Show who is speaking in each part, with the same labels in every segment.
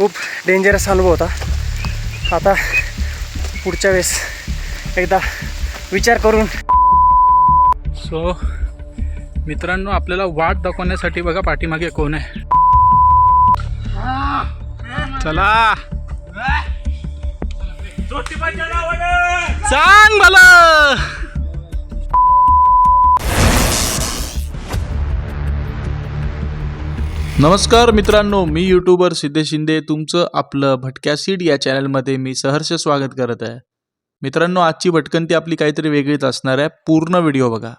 Speaker 1: खूप डेंजरस अनुभव होता. आता पुढच्या वेळेस एकदा विचार करून.
Speaker 2: सो मित्रांनो आपल्याला वाट दाखवण्यासाठी बघा पाठीमागे कोण आहे. चला. सांग मला नमस्कार मित्रांनो मी यूट्यूबर सिद्धेश शिंदे. तुमचं आपलं भटक्या सीड या चॅनलमध्ये मी सहर्ष स्वागत करत आहे. मित्रांनो आजची भटकंती आपली काहीतरी वेगळीच असणार आहे. पूर्ण व्हिडिओ बघा.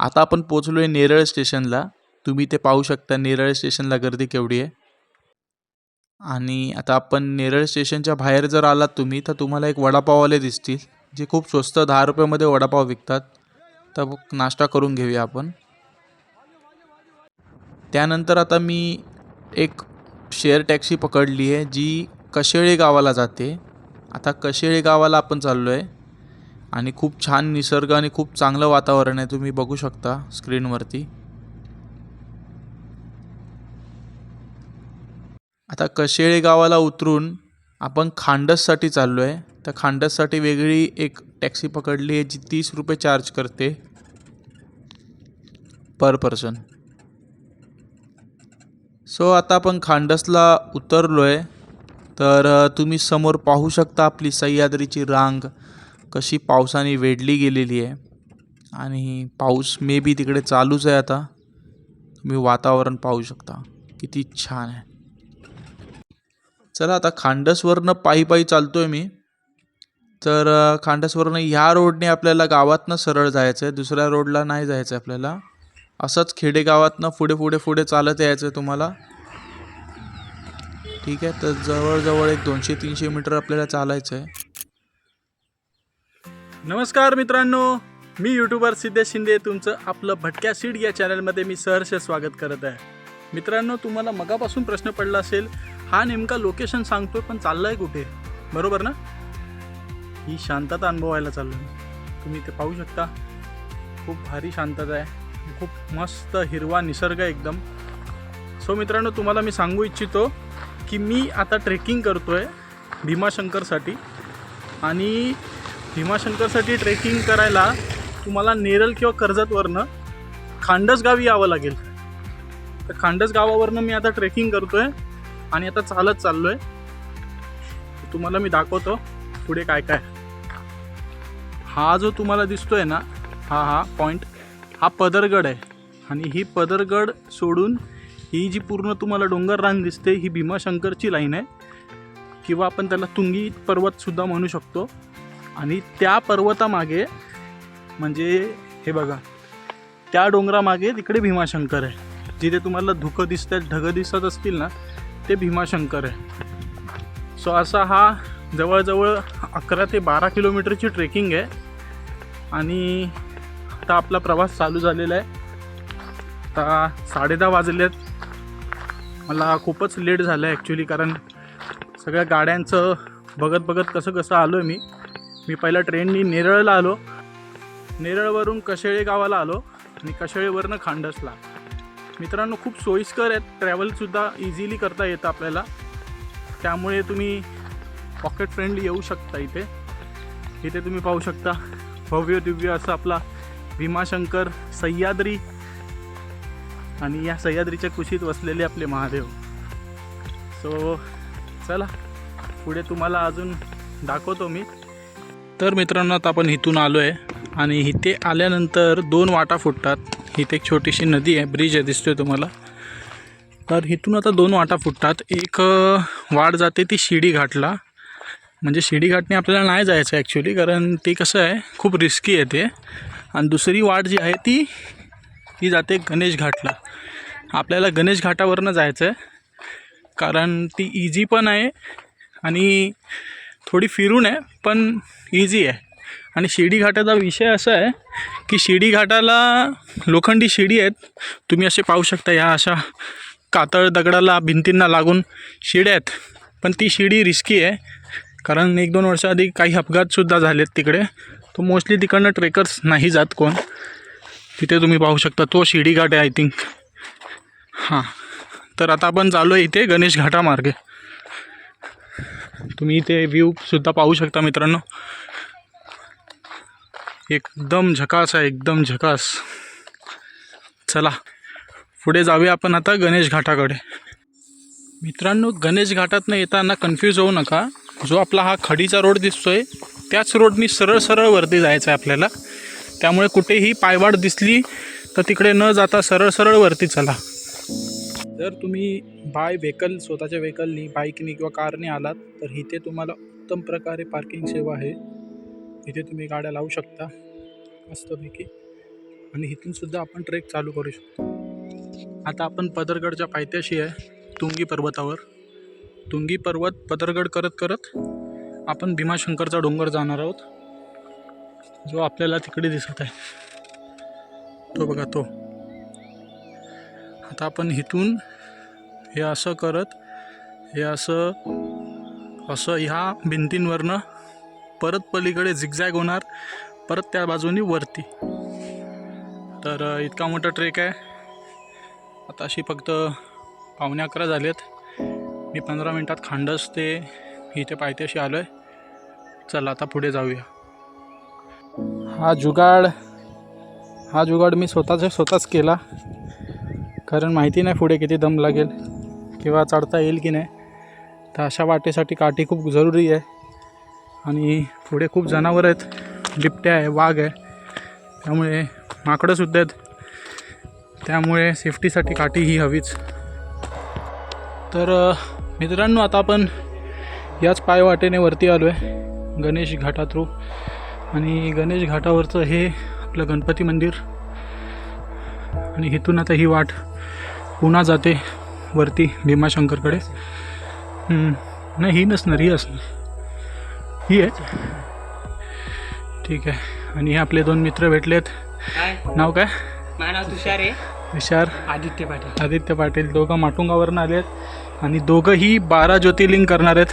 Speaker 2: आता आपण पोचलो आहे नेरळ स्टेशनला. तुम्ही ते पाहू शकता नेरळ स्टेशनला गर्दी केवढी आहे. आणि आता आपण नेरळ स्टेशनच्या बाहेर जर आलात तुम्ही तर तुम्हाला एक वडापाववाले दिसतील जे खूप स्वस्त दहा रुपयामध्ये वडापाव विकतात. तर मग नाश्ता करून घेऊया आपण. त्यानंतर आता मी एक शेअर टॅक्सी पकडली आहे जी कशेळे गावाला जाते. आता कशेळे गावाला आपण चाललो आहे आणि खूप छान निसर्ग आणि खूप चांगलं वातावरण आहे तुम्ही बघू शकता स्क्रीनवरती. आता कशेळे गावाला उतरून आपण खांडससाठी चाललो आहे तर खांडससाठी वेगळी एक टॅक्सी पकडली आहे जी तीस रुपये चार्ज करते पर पर्सन. सो आता आपण खांडसला उतरलो आहे तर तुम्ही समोर पाहू शकता आपली सह्याद्रीची रांग कशी पावसाने वेढली गेलेली आहे. आणि पाऊस मे बी तिकडे चालूच आहे आता. तुम्ही वातावरण पाहू शकता. किती छान आहे. चला आता खांडसवरनं पायी पायी चालतो आहे मी. तर खांडसवरनं ह्या रोडने आपल्याला गावातनं सरळ जायचं आहे दुसऱ्या रोडला नाही जायचं आहे आपल्याला. असंच खेडेगावातनं पुढे पुढे पुढे चालत यायचं आहे तुम्हाला. ठीक आहे तर जवळजवळ एक दोनशे तीनशे मीटर आपल्याला चालायचं आहे नमस्कार मित्रांनो मी यूट्यूबर सिद्धेश शिंदे. तुमचं आपलं भटक्या सीड या चॅनलमध्ये मी सहर्ष स्वागत करत आहे. मित्रांनो तुम्हाला मगापासून प्रश्न पडला असेल हा नेमका लोकेशन सांगतोय पण चाललं आहे कुठे? बरोबर ना? ही शांतता अनुभवायला चाललो तुम्ही ते पाहू शकता खूप भारी शांतता आहे. खूप मस्त हिरवा निसर्ग एकदम. सो मित्रांनो तुम्हाला मी सांगू इच्छितो की मी आता ट्रेकिंग करतो आहे भीमाशंकरसाठी. आणि भीमाशंकरसाठी ट्रेकिंग करायला तुम्हाला नेरल किंवा कर्जतवरनं खांडसगावी यावं लागेल. तर खांडस गावावरनं मी आता ट्रेकिंग करतो आहे आणि आता चालत चाललो आहे तुम्हाला मी दाखवतो पुढे काय काय. हा जो तुम्हाला दिसतोय ना हा हा पॉईंट हा पदरगड आहे. आणि ही पदरगड सोडून ही जी पूर्ण तुम्हाला डोंगर रांग दिसते ही भीमाशंकरची लाईन आहे. किंवा आपण त्याला तुंगी पर्वतसुद्धा म्हणू शकतो. आणि त्या पर्वतामागे म्हणजे हे बघा त्या डोंगरामागे तिकडे भीमाशंकर आहे. जिथे तुम्हाला धुकं दिसतात ढगं दिसत असतील ना ते भीमाशंकर आहे. सो असा हा जवळजवळ अकरा ते बारा किलोमीटरची ट्रेकिंग आहे. आणि आता आपला प्रवास चालू झालेला आहे. आता साडेदहा आहेत मला खूपच लेट झालं आहे ॲक्च्युली कारण सगळ्या गाड्यांचं बघत बघत कसं कसं आलो आहे मी. मी पहिला ट्रेननी नेरळला आलो. नेरळवरून कशेळे गावाला आलो आणि कशेळेवरनं खांडसला. मित्रांनो खूप सोयीस्कर आहेत. ट्रॅव्हलसुद्धा इझिली करता येतं आपल्याला. त्यामुळे तुम्ही पॉकेट फ्रेंडली येऊ शकता इथे. इथे तुम्ही पाहू शकता. भव्य दिव्य असं आपला भीमाशंकर सह्याद्री आणि या सह्याद्रीच्या कुशीत वसलेले आपले महादेव. सो चला पुढे तुम्हाला अजून दाखवतो मी. तर मित्रांनो आता आपण इथून आलो आहे आणि इथे आल्यानंतर दोन वाटा फुटतात. इथे एक छोटीशी नदी आहे ब्रिज आहे दिसतोय तुम्हाला. तर इथून आता दोन वाटा फुटतात. एक वाट जाते ती शिडी घाटला. म्हणजे शिडी घाटने आपल्याला नाही जायचं ॲक्च्युली कारण ते कसं आहे खूप रिस्की आहे ते. आणि दुसरी वाट जी आहे ती ती जाते गणेश घाटला. आपल्याला गणेश घाटावरनं जायचं आहे कारण ती इझी पण आहे आणि थोडी फिरून आहे पण इझी आहे. आणि शिडी घाटाचा विषय असा आहे की शिडी घाटाला लोखंडी शिडी आहेत. तुम्ही असे पाहू शकता या अशा कातळ दगडाला भिंतींना लागून शिड्या आहेत. पण ती शिडी रिस्की आहे. कारण एक दोन वर्षाआधी काही अपघातसुद्धा झालेत तिकडे. तो मोस्टली तिकडनं ट्रेकर्स नाही जात कोण. तिथे तुम्ही पाहू शकता तो शिडी घाट आहे आय थिंक हां. तर आता आपण चालू आहे इथे गणेश घाटामार्गे. तुम्ही इथे व्ह्यूसुद्धा पाहू शकता मित्रांनो. एकदम झकास आहे एकदम झकास. चला पुढे जाऊया आपण आता गणेश घाटाकडे. मित्रांनो गणेश घाटातनं येताना कन्फ्यूज होऊ नका. जो आपला हा खडीचा रोड दिसतोय त्याच रोडनी सरळ सरळ वरती जायचं आहे आपल्याला. त्यामुळे कुठेही पायवाट दिसली तर तिकडे न जाता सरळ सरळ वरती चला. जर तुम्ही बाय व्हेकल स्वतःच्या व्हेकलनी बाईकनी किंवा कारने आलात तर इथे तुम्हाला उत्तम प्रकारे पार्किंग सेवा आहे. इथे तुम्ही गाड्या लावू शकता. मस्तपैकी. आणि इथूनसुद्धा आपण ट्रेक चालू करू शकतो. आता आपण पदरगडच्या पायथ्याशी आहे तुंगी पर्वतावर. तुंगी पर्वत पदरगड करत करत आपण भीमाशंकरचा डोंगर जाणार आहोत. जो आपल्याला तिकडे दिसत आहे. तो बघा तो. आता आपण इथून हे असं करत हे असं असं ह्या भिंतींवरनं परत पलीकडे झिगझॅग होणार परत त्या बाजूनी वरती. तर इतका मोठा ट्रेक आहे. आता अशी फक्त पावणे अकरा झालेत. मी पंधरा मिनटात खांडस ते इथे पायथ्याशी आलो आहे चला आता पुढे जाऊया. हा जुगाड हा जुगाड मी स्वतःचा स्वतःच केला. कारण माहिती नाही पुढे किती दम लागेल किंवा चढता येईल की नाही. तर अशा वाटेसाठी काठी खूप जरुरी आहे. आणि पुढे खूप जनावरं आहेत. बिबट्या आहे वाघ आहे. त्यामुळे माकडंसुद्धा आहेत. त्यामुळे सेफ्टीसाठी काठी ही हवीच. तर मित्रांनो आता आपण याच पायवाटेने वरती आलो आहे गणेश घाटा थ्रू आणि गणेश घाटावरचं हे आपलं गणपती मंदिर. आणि इथून आता ही वाट पुन्हा जाते वरती भीमाशंकरकडे. नाही ही नसणार ही असणार. ही आहे. ठीक आहे. आणि हे आपले दोन मित्र भेटलेत. नाव काय?
Speaker 3: माझं नाव तुषार आहे.
Speaker 2: विशार
Speaker 3: आदित्य पाटील.
Speaker 2: आदित्य पाटील. दोघं माटुंगावरून आले आहेत आणि दोघंही बारा ज्योतिर्लिंग करणार आहेत.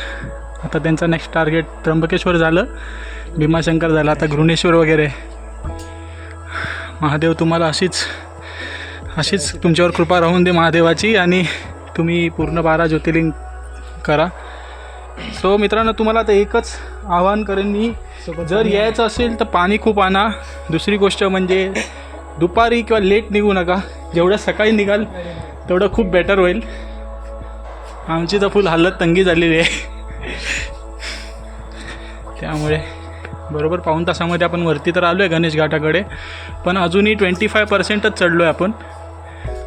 Speaker 2: आता त्यांचं नेक्स्ट टार्गेट त्र्यंबकेश्वर झालं. भीमाशंकर झालं आता घृणेश्वर वगैरे. महादेव तुम्हाला अशीच अशीच तुमच्यावर कृपा राहून दे महादेवाची आणि तुम्ही पूर्ण बारा ज्योतिर्लिंग करा. सो मित्रांनो तुम्हाला आता एकच आवाहन करेन मी. जर यायचं असेल तर पाणी खूप आणा. दुसरी गोष्ट म्हणजे दुपारी किंवा लेट निघू नका. जेवढं सकाळी निघाल तेवढं खूप बेटर होईल. आमची तर फुल हालत तंगी झालेली आहे. त्यामुळे बरोबर पाऊण तासामध्ये आपण वरती तर आलो आहे गणेश घाटाकडे पण अजूनही ट्वेंटी फाय पर्सेंटच चढलो आहे आपण.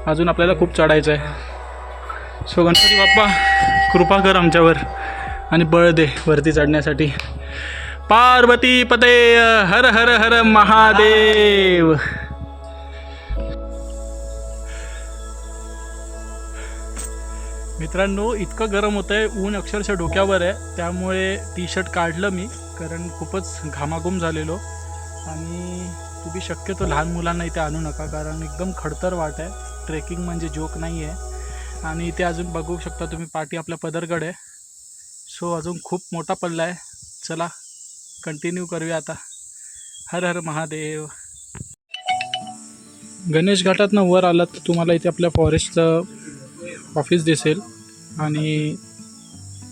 Speaker 2: अजून आपल्याला खूप चढायचं आहे सो गणपती बाप्पा कृपा कर आमच्यावर आणि बळ दे वरती चढण्यासाठी. पार्वती पते हर हर हर महादेव. मित्रांनो इतकं गरम होतं आहे ऊन अक्षरशः डोक्यावर आहे. त्यामुळे टी शर्ट काढलं मी कारण खूपच घामाघूम झालेलो. आणि तुम्ही शक्यतो लहान मुलांना इथे आणू नका कारण एकदम खडतर वाट आहे. ट्रेकिंग म्हणजे जोक नाही आहे आणि इथे अजून बघू शकता तुम्ही पाठी आपल्या पदरगड आहे. सो अजून खूप मोठा पल्ला आहे. चला कंटिन्यू करूया आता. हर हर महादेव. गणेश घाटातनं वर आलात तर तुम्हाला इथे आपल्या फॉरेस्टचं ऑफिस दिसेल. आणि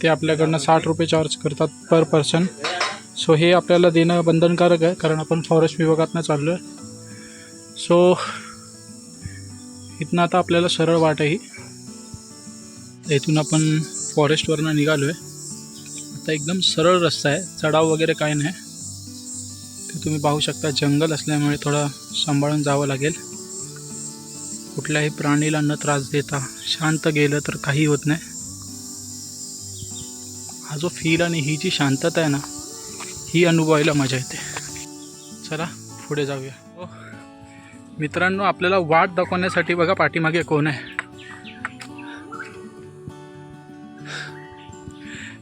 Speaker 2: ते आपल्याकडनं साठ रुपये चार्ज करतात पर पर्सन सो हे आपल्याला देणं बंधनकारक आहे कारण आपण फॉरेस्ट विभागातनं चाललो आहे सो इथनं आता आपल्याला सरळ वाट आहे ही. इथून आपण फॉरेस्टवरनं निघालो आहे आता एकदम सरळ रस्ता आहे चढाव वगैरे काही नाही. ते तुम्ही पाहू शकता जंगल असल्यामुळे थोडं सांभाळून जावं लागेल. कुठल्याही प्राणीला न त्रास देता शांत गेलं तर काही होत नाही. हा जो फील आणि ही जी शांतता आहे ना ही अनुभवायला मजा येते. चला पुढे जाऊया. हो. मित्रांनो आपल्याला वाट दाखवण्यासाठी बघा पाठीमागे कोण आहे.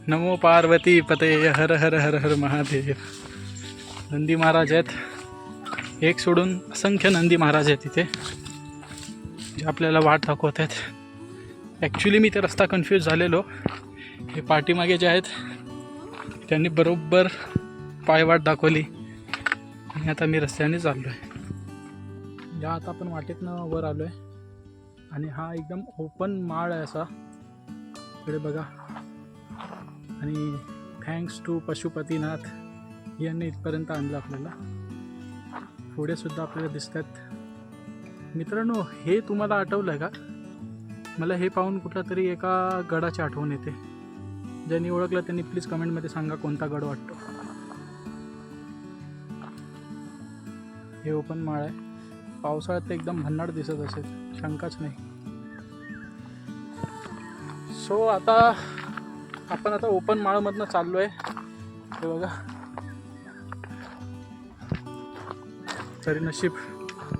Speaker 2: नमो पार्वती पते हर हर हर हर महादेव. नंदी महाराज आहेत. एक सोडून असंख्य नंदी महाराज आहेत तिथे जे आपल्याला वाट दाखवत आहेत. ॲक्च्युली मी ते रस्ता कन्फ्यूज झालेलो. हे पाठीमागे जे आहेत त्यांनी बरोबर पायवाट दाखवली. आणि आता मी रस्त्याने चाललो आहे या आता आपण वाटेतनं वर आलो आहे आणि हा एकदम ओपन माळ आहे असा. इकडे बघा. आणि थँक्स टू पशुपतीनाथ यांनी इथपर्यंत आणलं आपल्याला. पुढे सुद्धा आपल्याला दिसत आहेत मित्रांनो हे तुम्हाला आठवलं का? मला हे पाहून कुठला तरी एका गडाची आठवण येते. ज्यांनी ओळखलं त्यांनी प्लीज कमेंटमध्ये सांगा कोणता गड वाटतो. हे ओपन माळ आहे. पावसाळ्यात ते एकदम भन्नाट दिसत असेल. शंकाच नाही. सो आता आपण आता ओपन माळमधनं चाललो आहे हे बघा. तरी नशीब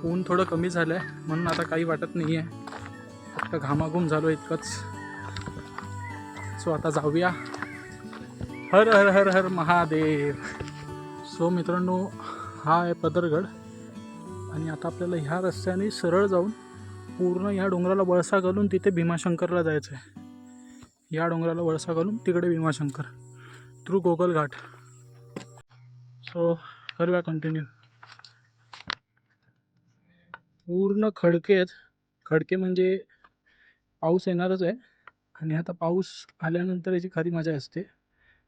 Speaker 2: ऊन थोडं कमी झालं आहे म्हणून आता काही वाटत नाही आहे फक्त घामाघूम झालो इतकंच. सो आता जाऊया. हर हर हर हर महादेव. सो मित्रांनो हा आहे पदरगड. आणि आता आपल्याला ह्या रस्त्याने सरळ जाऊन पूर्ण ह्या डोंगराला वळसा घालून तिथे भीमाशंकरला जायचं आहे या डोंगराला वळसा घालून तिकडे भीमाशंकर थ्रू गोगल घाट. सो करूया कंटिन्यू पूर्ण खडके आहेत. खडके म्हणजे पाऊस येणारच आहे. आणि आता पाऊस आल्यानंतर याची खरी मजा असते.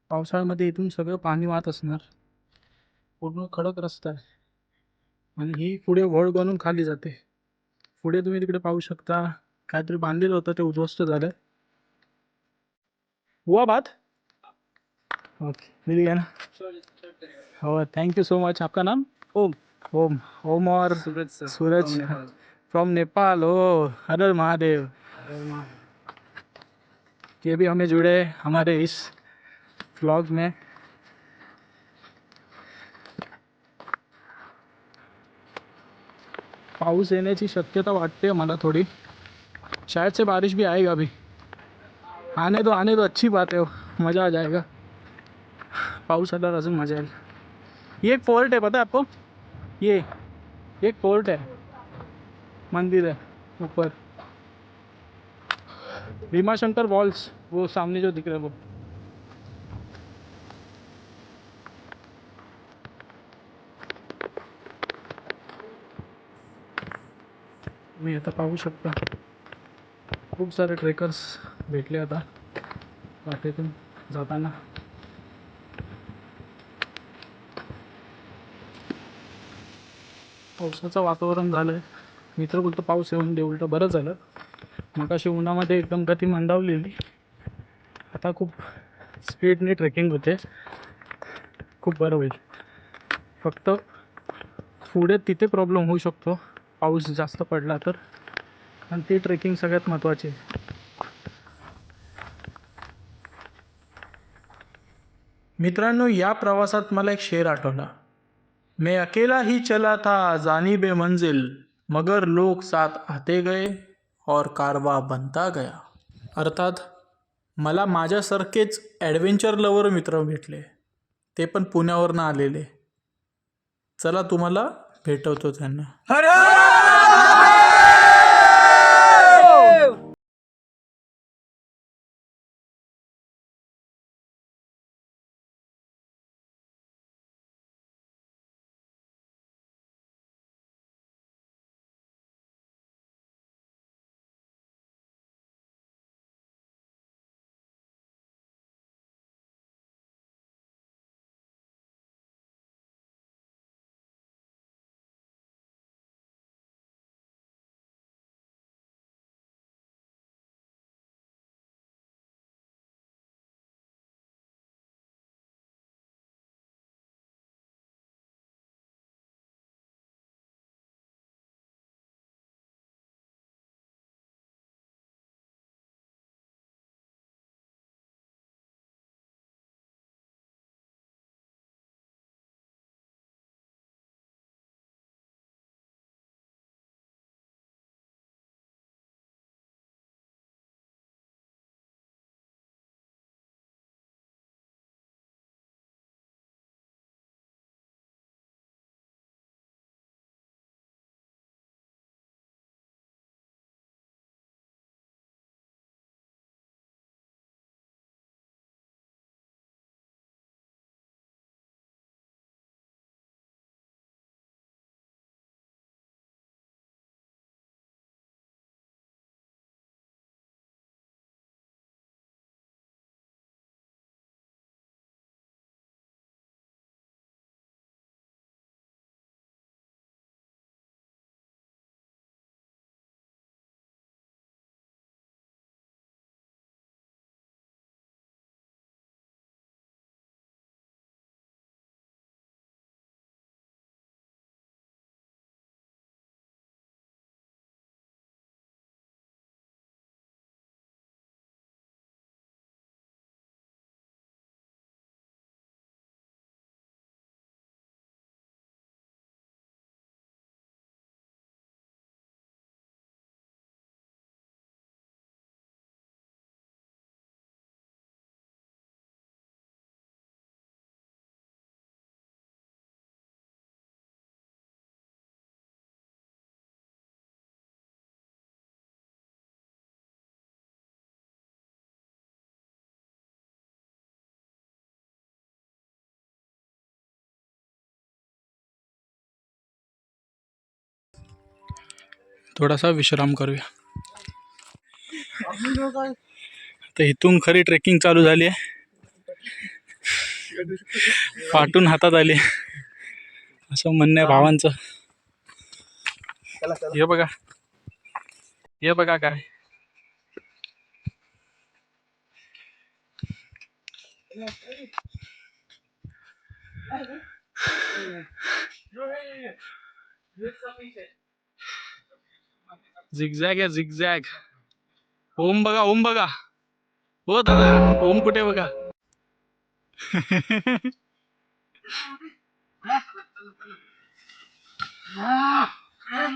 Speaker 2: पावसाळ्यामध्ये इथून सगळं पाणी वाहत असणार. पूर्ण खडक रस्ता आहे. आणि ही पुढे वळ बनून खाली जाते. पुढे तुम्ही तिकडे पाहू शकता काहीतरी बांधलेलं होतं ते उद्ध्वस्त झालं हुआ बात? ओके मिल गया ना हो थैंक यू सो मच आपका नाम? ओम. ओम. ओम और
Speaker 3: सूरज सर.
Speaker 2: सूरज. फ्रॉम नेपाल ओ हर हर महादेव. ये भी हमें जुड़े हमारे इस व्लॉग में। पाउस पाऊस येण्याची शक्यता वाटते मला थोड़ी। शायद से बारिश भी आएगा अभी। आने दो आने दो, अच्छी बात है मज़ा आ जाएगा। पाऊस आल्यावर अजून मज़ा येईल ये एक फोर्ट है, पता है आपको? ये ये, एक फोर्ट है। मंदिर है, ऊपर। भीमाशंकर वॉल्स वो सामने जो दिख रहा है वो। मी आता पाहू शकता. खूप सारे ट्रेकर्स भेटले आता वाटेतून जाताना. पावसाचं वातावरण झालं आहे मी तर बोलतो पाऊस येऊन दे उलटं बरं झालं. मग अशी उन्हामध्ये एकदम गती मंदावलेली. आता खूप स्पीडने ट्रेकिंग होते. खूप बरं होईल. फक्त पुढे तिथे प्रॉब्लेम होऊ शकतो. पाऊस जास्त पडला तर. आणि ती ट्रेकिंग सगळ्यात महत्त्वाची आहे. मित्रांनो या प्रवासात मला एक शेर आठवला. मैं अकेला ही चला था जानी बे मंजिल मगर लोक साथ आते गए. और कारवा बनता गया। अर्थात मला माझ्यासारखेच ॲडव्हेंचर लवर मित्र भेटले. ते पण पुण्यावरनं आलेले. चला तुम्हाला भेटवतो त्यांना. थोडासा विश्राम करूया. तर इथून खरी ट्रेकिंग चालू झाली आहे. पाठून हातात आली असं म्हणणं आहे भावांचं. हे बघा. हे बघा काय. झिगझॅग आहे झिगझॅग ओम बघा ओम बघा. हो दादा ओम कुठे बघा?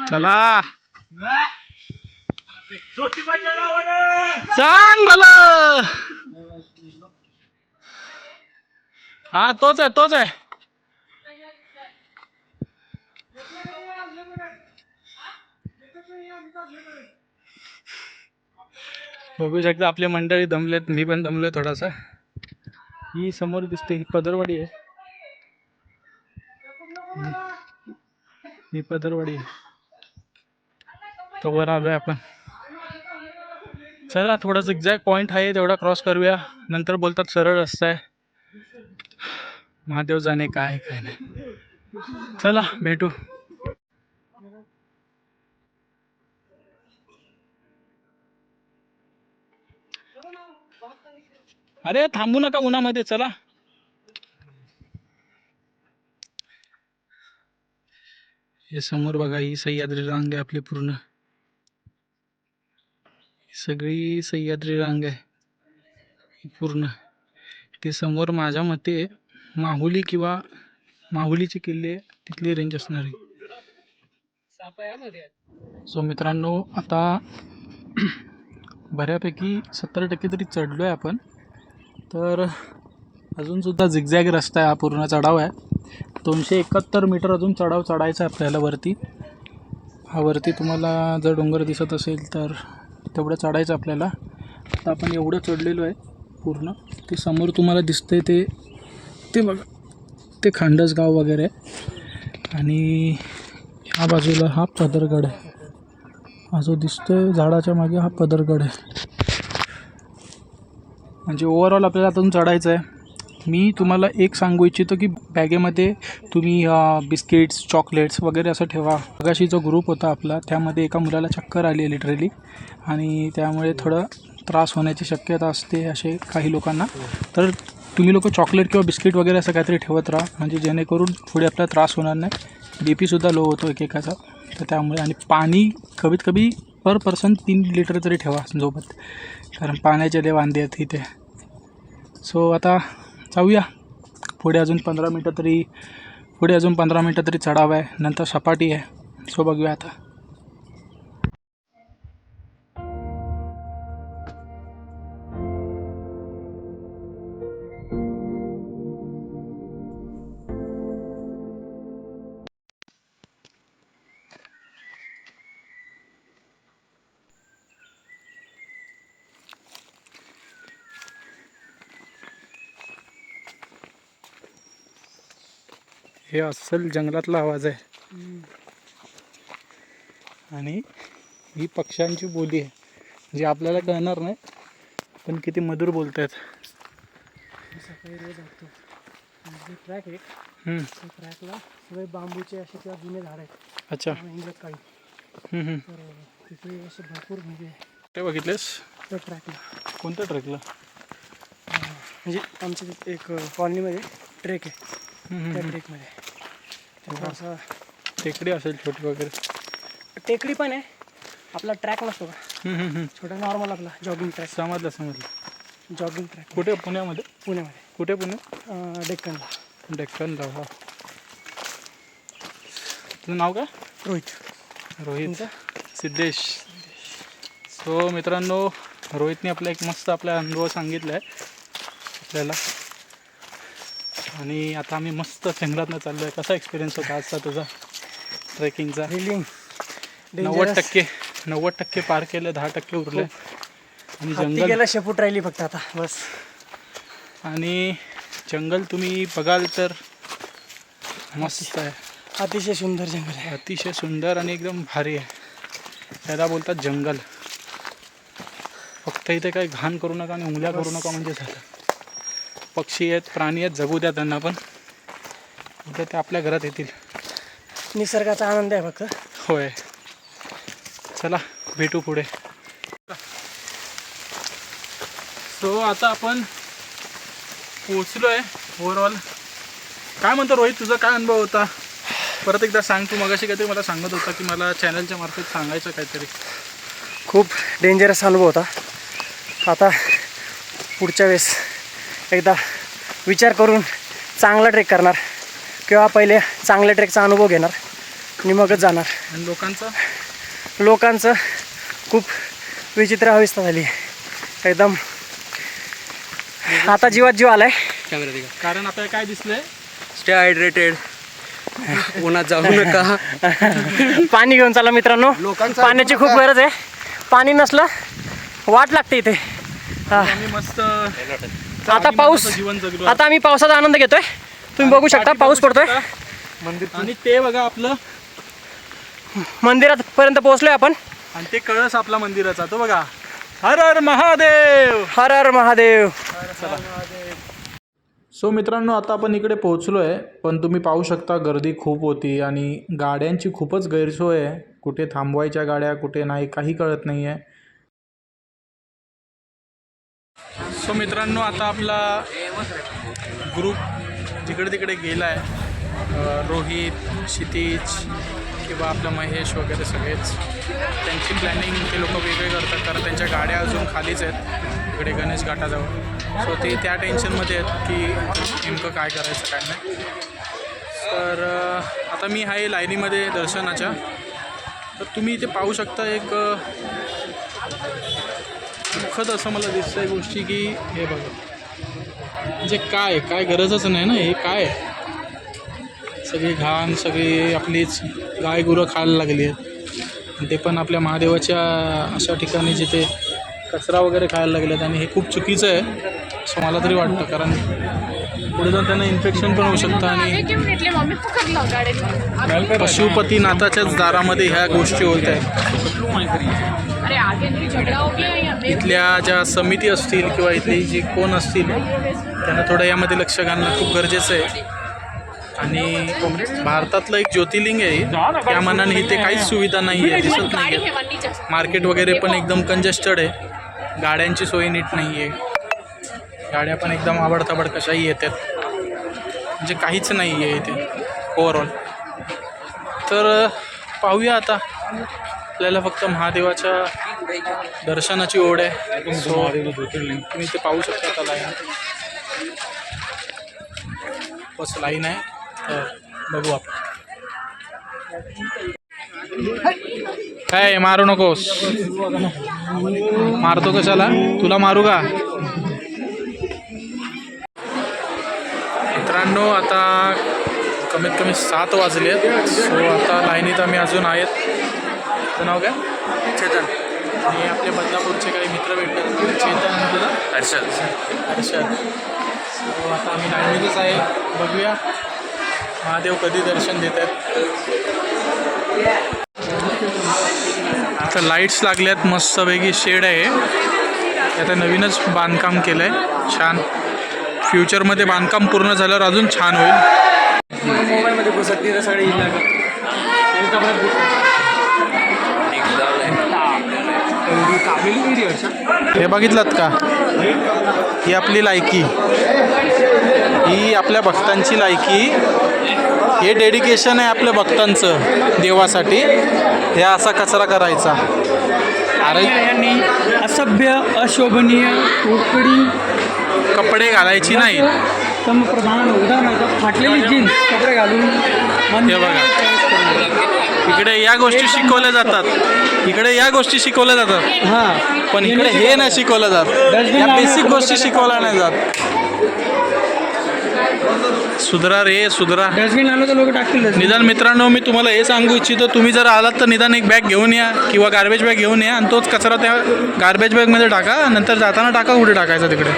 Speaker 2: चला. सांग मला. हा तोच आहे तोच आहे. बघू शकता आपले मंडळी दमलेत मी पण दमलोय थोडासा. ही समोर दिसते ही पदरवाडी आहे. ही पदरवाडी आहे. तर वर आलोय आपण. चला थोडासा एक्झॅक्ट पॉइंट आहे तेवढा क्रॉस करूया. नंतर बोलतात सरळ रस्ता आहे. महादेव जाणे काय काय नाही. चला भेटू. अरे थांबू नका उन्हामध्ये चला. हे समोर बघा ही सह्याद्री रांग आहे आपली पूर्ण. सगळी सह्याद्री रांग आहे पूर्ण. ते समोर माझ्या मते माहुली किंवा माहुलीचे किल्ले तिथली रेंज असणार आहे. सो मित्रांनो आता बऱ्यापैकी सत्तर टक्के तरी चढलो आहे आपण. तर अजूनसुद्धा झिगझॅग रस्ता आहे हा पूर्ण चढाव आहे. दोनशे एकाहत्तर मीटर अजून चढाव चढायचा आहे आपल्याला वरती. हा वरती तुम्हाला जर डोंगर दिसत असेल तर तेवढं चढायचं आपल्याला. आता आपण एवढं चढलेलो आहे पूर्ण. ते समोर तुम्हाला दिसतंय ते ते बघा ते खांडस गाव वगैरे. आहे आणि ह्या बाजूला हा पदरगड आहे. हा जो दिसतोय झाडाच्या मागे हा पदरगड आहे. म्हणजे ओव्हरऑल आपल्याला अजून चढायचं आहे मी तुम्हाला एक सांगू इच्छितो की बॅगेमध्ये तुम्ही बिस्किट्स चॉकलेट्स वगैरे असं ठेवा. मगाशी जो ग्रुप होता आपला त्यामध्ये एका मुलाला चक्कर आली आहे लिटरली आणि त्यामुळे थोडं त्रास होण्याची शक्यता असते असे काही लोकांना. तर तुम्ही लोक चॉकलेट किंवा बिस्किट वगैरे असं काहीतरी ठेवत राहा. म्हणजे जेणेकरून पुढे आपला त्रास होणार नाही. बी पीसुद्धा लो होतो एकेकाचा. तर त्यामुळे आणि पाणी कमीत कमी पर पर्सन तीन लिटर तरी ठेवा सोबत. कारण पाण्याचे लय वांदे आहेत इथे. सो आता जाऊया. पुढे अजून पंधरा मिनटं तरी पुढे अजून पंधरा मिनटं तरी चढाव आहे. नंतर सपाटी आहे. सो बघूया आता. हे अस्सल जंगलातला आवाज आहे. आणि ही पक्ष्यांची बोली आहे. जी आपल्याला कळणार नाही पण किती मधुर बोलत आहेत
Speaker 1: सकाळी रोज असतो जे ट्रॅक आहे.
Speaker 2: हम्म,
Speaker 1: त्या ट्रॅकला सगळे बांबूचे असे किंवा जुने झाड आहेत.
Speaker 2: अच्छा.
Speaker 1: इंग्रज काळी
Speaker 2: हम्म, हम्म.
Speaker 1: तर तिथे असे भरपूर म्हणजे
Speaker 2: ते बघितलेस?
Speaker 1: त्या ट्रॅकला
Speaker 2: कोणत्या ट्रेकला
Speaker 1: म्हणजे आमच्या तिथे एक कॉलनीमध्ये ट्रेक आहे. त्या ट्रेकमध्ये असा
Speaker 2: टेकडी असेल छोटी वगैरे.
Speaker 1: टेकडी पण आहे. आपला ट्रॅक नसतो का?
Speaker 2: हम्म, हम्म, हम्म.
Speaker 1: छोटा नॉर्मल आपला जॉगिंग ट्रॅक
Speaker 2: समजलं समजलं.
Speaker 1: जॉगिंग ट्रॅक
Speaker 2: कुठे? पुण्यामध्ये?
Speaker 1: पुण्यामध्ये.
Speaker 2: कुठे पुणे?
Speaker 1: अं, डेक्कनला.
Speaker 2: डेक्कनला वा. तुझं नाव काय?
Speaker 1: रोहित.
Speaker 2: रोहित.
Speaker 1: तुमचं?
Speaker 2: सिद्धेश. सो मित्रांनो रोहितने आपला एक मस्त आपला अनुभव सांगितला आहे आपल्याला. आणि आता आम्ही मस्त जंगलातनं चाललो आहे कसा एक्सपिरियन्स होता आजचा तुझा ट्रेकिंगचा
Speaker 1: रिलिंग
Speaker 2: नव्वद टक्के नव्वद टक्के पार केलं दहा टक्के उरले. आणि जंगल
Speaker 1: गेला शेपूट राहिली फक्त आता. बस.
Speaker 2: आणि जंगल तुम्ही बघाल तर मस्त आहे.
Speaker 1: अतिशय सुंदर जंगल आहे.
Speaker 2: अतिशय सुंदर आणि एकदम भारी आहे. त्याला बोलतात जंगल. फक्त इथे काही घाण करू नका आणि उंगल्या करू नका म्हणजे झालं. पक्षी आहेत प्राणी आहेत जगू द्या त्यांना पण. उद्या ते आपल्या घरात येतील.
Speaker 1: निसर्गाचा आनंद आहे फक्त.
Speaker 2: होय. चला भेटू पुढे. सो आता आपण पोचलो आहे ओव्हरऑल काय म्हणतो रोहित तुझा काय अनुभव होता? परत एकदा सांग तू मगाशी काहीतरी मला सांगत होता की मला चॅनलच्या मार्फत सांगायचं काहीतरी.
Speaker 1: खूप डेंजरस अनुभव होता. आता पुढच्या वेळेस एकदा विचार करून चांगला ट्रेक करणार किंवा पहिले चांगल्या ट्रेकचा अनुभव घेणार आणि मगच जाणार.
Speaker 2: आणि लोकांचं?
Speaker 1: लोकांचं खूप विचित्र अवस्था झाली. एकदम. आता जीवात जीव आलाय.
Speaker 2: कारण आता काय दिसलंय?
Speaker 3: स्टे हायड्रेटेड उन्हात जाऊ नका.
Speaker 1: पाणी घेऊन चला मित्रांनो. पाण्याची खूप गरज आहे. पाणी नसलं वाट लागते इथे.
Speaker 2: मस्त
Speaker 1: आता पाऊस
Speaker 2: जीवन जगलो
Speaker 1: आता आम्ही पावसाचा आनंद घेतोय. तुम्ही बघू शकता पाऊस पडतोय.
Speaker 2: आणि ते बघा आपलं
Speaker 1: मंदिरात पर्यंत पोहोचलोय आपण.
Speaker 2: आणि ते कळस आपला मंदिराचा तो बघा. हर हर महादेव!
Speaker 1: हर हर महादेव.
Speaker 2: सो मित्रांनो आता आपण इकडे पोहोचलो आहे पण तुम्ही पाहू शकता गर्दी खूप होती आणि गाड्यांची खूपच गैरसोय आहे. कुठे थांबवायच्या गाड्या कुठे नाही काही कळत नाही आहे सो मित्रांनो आता आपला ग्रुप जिकडे तिकडे गेला आहे रोहित क्षितिज किंवा आपलं महेश वगैरे सगळेच. त्यांची प्लॅनिंग ते लोक वेगळे करतात कारण त्यांच्या गाड्या अजून खालीच आहेत. इकडे गणेश घाटाजवळ. सो ते त्या टेन्शनमध्ये आहेत की नेमकं काय करायचं काय नाही. तर आता मी आहे लाईनीमध्ये दर्शनाच्या. तर तुम्ही इथे पाहू शकता एक दुःखद असं मला दिसतंय गोष्टी की हे बघा. म्हणजे काय काय गरजच नाही ना हे काय? आहे? सगळी घाण सगळी आपलीच गाय गुरं खायला लागली आहेत. आणि ते पण आपल्या महादेवाच्या अशा ठिकाणी जिथे कचरा वगैरे खायला लागले आहेत. आणि हे खूप चुकीचं आहे असं मला तरी वाटतं. कारण पुढे जाऊन त्यांना इन्फेक्शन पण होऊ शकतं आणि
Speaker 4: गाड़ी
Speaker 2: पशुपतीनाथाच्याच दारामध्ये ह्या गोष्टी होत आहेत. इथल्या ज्या समिती असतील किंवा इथली जी कोण असतील त्यांना थोडं यामध्ये लक्ष घालणं खूप गरजेचं आहे. आणि भारतातलं एक ज्योतिर्लिंग आहे त्या मनाने इथे काहीच सुविधा नाही आहे दिसत नाही आहे. मार्केट वगैरे पण एकदम कंजेस्टेड आहे. गाड्यांची सोय नीट नाही आहे. गाड्या पण एकदम आवडताबड कशाही येतात. म्हणजे काहीच नाही आहे इथे ओवरऑल तर पाहूया आता. आपल्याला फक्त महादेवाच्या दर्शनाची ओढ आहे. सो तुम्ही ते पाहू शकता आता लाईन बस लाईन आहे. तर बघू आपण. काय मारू नकोस. मारतो कशाला? तुला मारू का? मित्रांनो आता कमीत कमी सात वाजले सो आता लाईनीत आम्ही अजून आहेत. तुझं नाव काय? चेतन. आणि आपले बदलापूरचे काही मित्र भेटले चेतन आणि तुला? हर्षद. हर्षद. सो आता आम्ही लाईनीतच आहे. बघूया. महादेव कधी दर्शन देत आहेत आता लाईट्स लागल्यात. मस्तपैकी शेड आहे. हे आता नवीनच बांधकाम केलं आहे छान फ्युचरमध्ये बांधकाम पूर्ण झाल्यावर अजून छान होईल.
Speaker 3: मोबाईलमध्ये घुसत नाही सगळे
Speaker 2: हे बघितलं का? ही आपली लायकी. ही आपल्या भक्तांची लायकी. हे डेडिकेशन आहे आपल्या भक्तांचं देवासाठी. हे असा कचरा करायचा. अरे.
Speaker 3: यांनी असभ्य अशोभनीय उकडी
Speaker 2: कपडे घालायची नाही.
Speaker 3: तम प्रधान उदाहरणार्थ फाटलेली जीन्स कपडे घालून
Speaker 2: हे बघा. इकडे या गोष्टी शिकवल्या जातात. इकडे या गोष्टी शिकवल्या जातात.
Speaker 3: हा.
Speaker 2: पण इकडे हे नाही शिकवलं जात. या बेसिक गोष्टी शिकवल्या नाही जात. सुधरा रे सुधरा.
Speaker 3: डस्टबिन आलं तर लोक टाकतील.
Speaker 2: निदान मित्रांनो मी तुम्हाला हे सांगू इच्छितो तुम्ही जर आलात तर निदान एक बॅग घेऊन या किंवा गार्बेज बॅग घेऊन या आणि तोच कचरा त्या गार्बेज बॅगमध्ये टाका नंतर जाताना टाका कुठे टाकायचा तिकडे?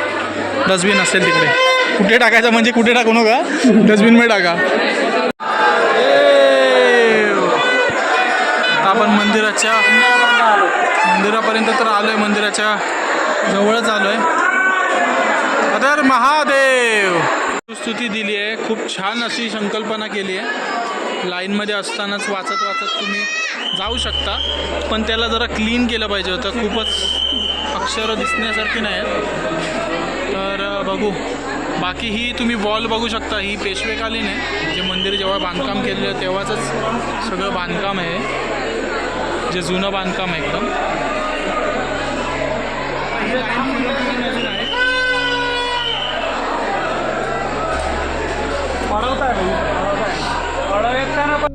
Speaker 2: डस्टबिन असेल तिकडे. कुठे टाकायचं म्हणजे कुठे टाकू नका? डस्टबिनमध्ये टाका. मंदिराच्या
Speaker 3: मंदिरापर्यंत आलो
Speaker 2: आहे तर आलोय मंदिराच्या जवळच आलोय. अदर महादेव! स्तुती दिली आहे. खूप छान अशी संकल्पना केली आहे. लाईनमध्ये असतानाच वाचत वाचत तुम्ही जाऊ शकता. पण त्याला जरा क्लीन केलं पाहिजे होतं. खूपच अक्षरं दिसण्यासारखी नाही आहेत. तर बघू. बाकी ही तुम्ही वॉल बघू शकता. ही पेशवेकालीन आहे. जे मंदिर जेव्हा बांधकाम केलेलं तेव्हाच सगळं बांधकाम आहे. जे जुनं बांधकाम आहे एकदम.
Speaker 3: पळवताय आहे पण
Speaker 2: सो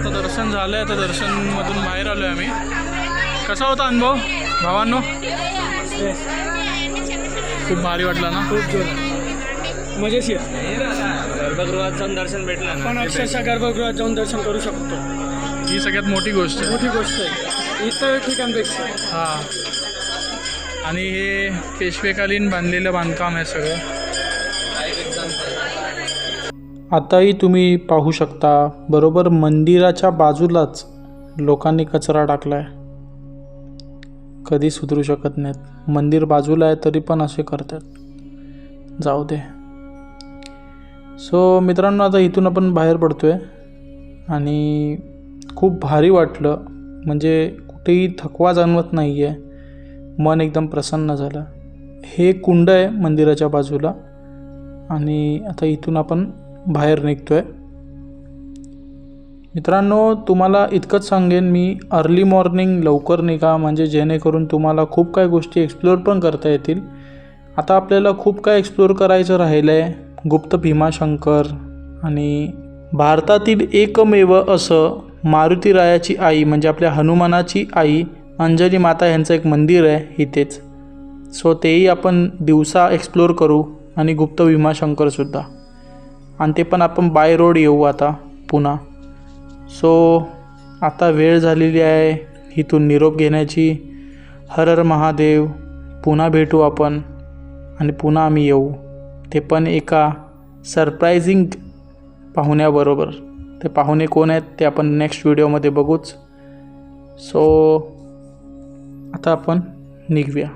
Speaker 2: आता दर्शन झालं आहे आता दर्शनमधून बाहेर आलो आहे आम्ही. कसा होता अनुभव? भावांनो? खूप भारी वाटला ना?
Speaker 3: खूप जोर. मजेशीर. गर्भगृहात जाऊन दर्शन भेटलं पण अक्षरशः गर्भगृहात जाऊन दर्शन करू शकतो.
Speaker 2: ही सगळ्यात मोठी गोष्ट. आहे
Speaker 3: मोठी गोष्ट आहे. इतर ठिकाणपेक्षा.
Speaker 2: हां. आणि हे पेशवेकालीन बांधलेलं बांधकाम आहे सगळं. आताही तुम्ही पाहू शकता बरोबर मंदिराच्या बाजूलाच लोकांनी कचरा टाकला आहे कधी सुधरू शकत नाहीत. मंदिर बाजूला आहे तरी पण असे करतात. जाऊ दे. सो मित्रांनो आता इथून आपण बाहेर पडतो आहे आणि खूप भारी वाटलं. म्हणजे कुठेही थकवा जाणवत नाही आहे मन एकदम प्रसन्न झालं. हे कुंड आहे मंदिराच्या बाजूला. आणि आता इथून आपण बाहेर निघतो आहे मित्रांनो तुम्हाला इतकंच सांगेन मी अर्ली मॉर्निंग लवकर निघा म्हणजे जेणेकरून तुम्हाला खूप काही गोष्टी एक्सप्लोअर पण करता येतील. आता आपल्याला खूप काय एक्सप्लोअर करायचं राहिलं आहे गुप्त भीमाशंकर आणि भारतातील एकमेव असं मारुतीरायाची आई म्हणजे आपल्या हनुमानाची आई अंजली माता यांचं एक मंदिर आहे इथेच. सो तेही आपण दिवसा एक्सप्लोअर करू आणि गुप्त भीमाशंकरसुद्धा आणि ते पण आपण बाय रोड येऊ आता पुन्हा. सो आता वेळ झालेली आहे इथून निरोप घेण्याची. हर हर महादेव पुन्हा भेटू आपण आणि पुन्हा आम्ही येऊ. ते पण एका सरप्रायझिंग पाहुण्याबरोबर. ते पाहुणे कोण आहेत ते आपण नेक्स्ट व्हिडिओमध्ये बघूच. सो आता आपण निघूया.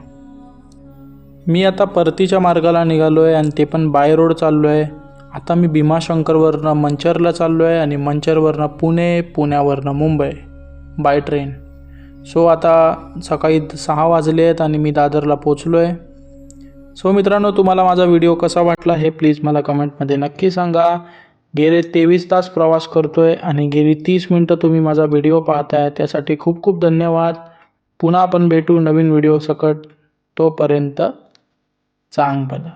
Speaker 2: मी आता परतीच्या मार्गाला निघालो आहे आणि ते पण बाय रोड चाललो आहे आता मी भीमाशंकरवरनं मंचरला चाललो आहे आणि मंचरवरनं पुणे पुण्यावरनं मुंबई बाय ट्रेन सो आता सकाळी सहा वाजले आहेत आणि मी दादरला पोचलो आहे सो मित्रांनो तुम्हाला माझा व्हिडिओ कसा वाटला हे प्लीज मला कमेंटमध्ये नक्की सांगा. गेले तेवीस तास प्रवास करतो आहे आणि गेली तीस मिनटं तुम्ही माझा व्हिडिओ पाहताय. त्यासाठी खूप खूप धन्यवाद. पुन्हा आपण भेटू नवीन व्हिडिओ सकट तोपर्यंत चांग बघा